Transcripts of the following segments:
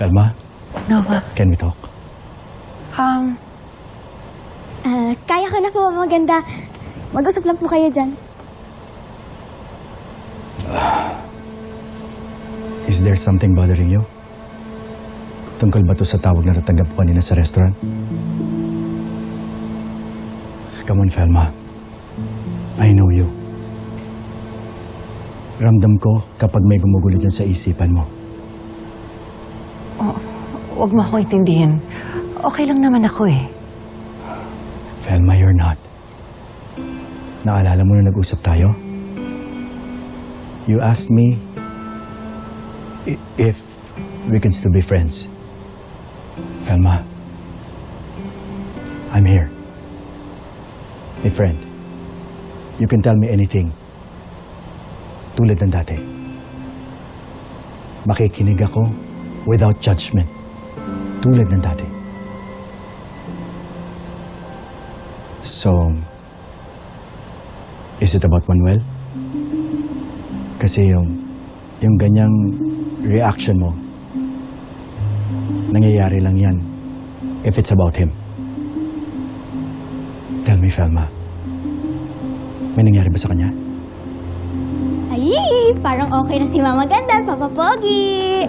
Elma, Nova. can we talk? Um, Ah, kaya ko na po, maganda. Mag-usap lang po kayo dyan. Is there something bothering you? Tungkol ba to sa tawag na natanggap ko kanina sa restaurant? Come on, Felma. I know you. Ramdam ko kapag may gumugulo dyan sa isipan mo. Huwag mo akong intindihin. Okay lang naman ako eh. Felma, you're not. Naalala mo na nag-usap tayo? You asked me if we can still be friends. Felma, I'm here. A friend. You can tell me anything. Tulad ng dati. Makikinig ako without judgment. Tulad ng dati. So, is it about Manuel? Kasi yung, yung ganyang reaction mo, nangyayari lang yan if it's about him. Tell me, Felma. May nangyari ba sa kanya? Ay, parang okay na si Mama Ganda, Papa Pogi.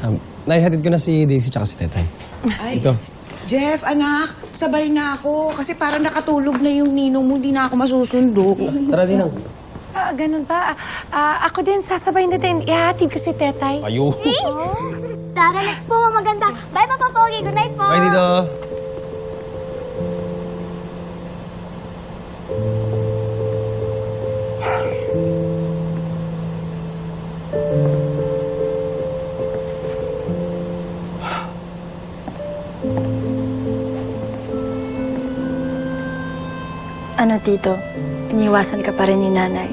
Um, naihatid ko na si Daisy tsaka si Tetay. Ay. Ito. Jeff, anak, sabay na ako. Kasi parang nakatulog na yung ninong mo, hindi na ako masusundo. Tara din lang. Ah, ganun ba? Ah, ako din, sasabay natin. Ihatid ko si Tetay. Ayo. Tara, let's po, Mama Ganda. Bye, Papa Pogi. Good night po. Bye dito. Ano, Tito? Iniwasan ka pa rin ni nanay.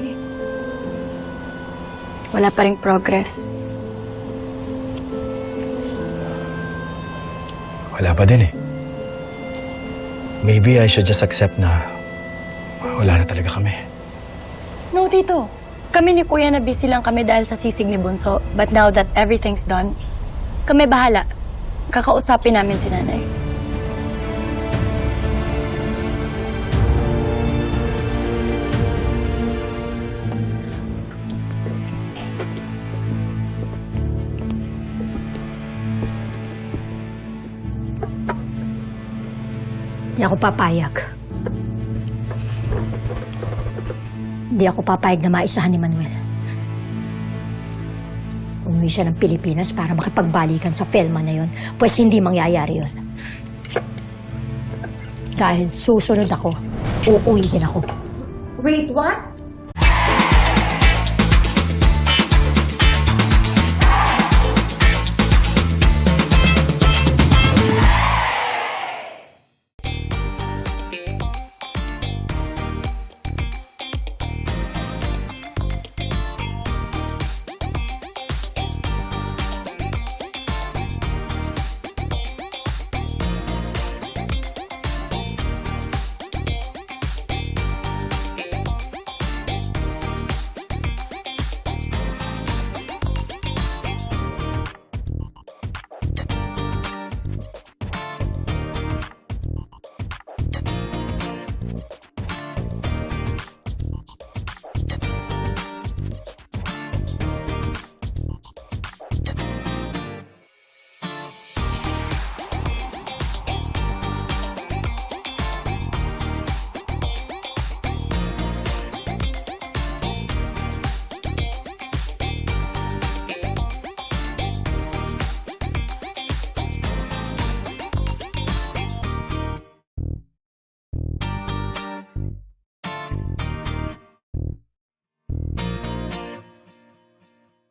Wala pa rin progress. Wala pa din eh. Maybe I should just accept na wala na talaga kami. No, Tito. Kami ni Kuya na busy lang kami dahil sa sisig ni Bunso. But now that everything's done, kami bahala. Kakausapin namin si nanay. Hindi ako papayag. Hindi ako papayag na maisahan ni Manuel. Umuwi siya ng Pilipinas para makipagbalikan sa Felma na yon, pues hindi mangyayari yon. Dahil susunod ako, uuwi din ako. Wait, what?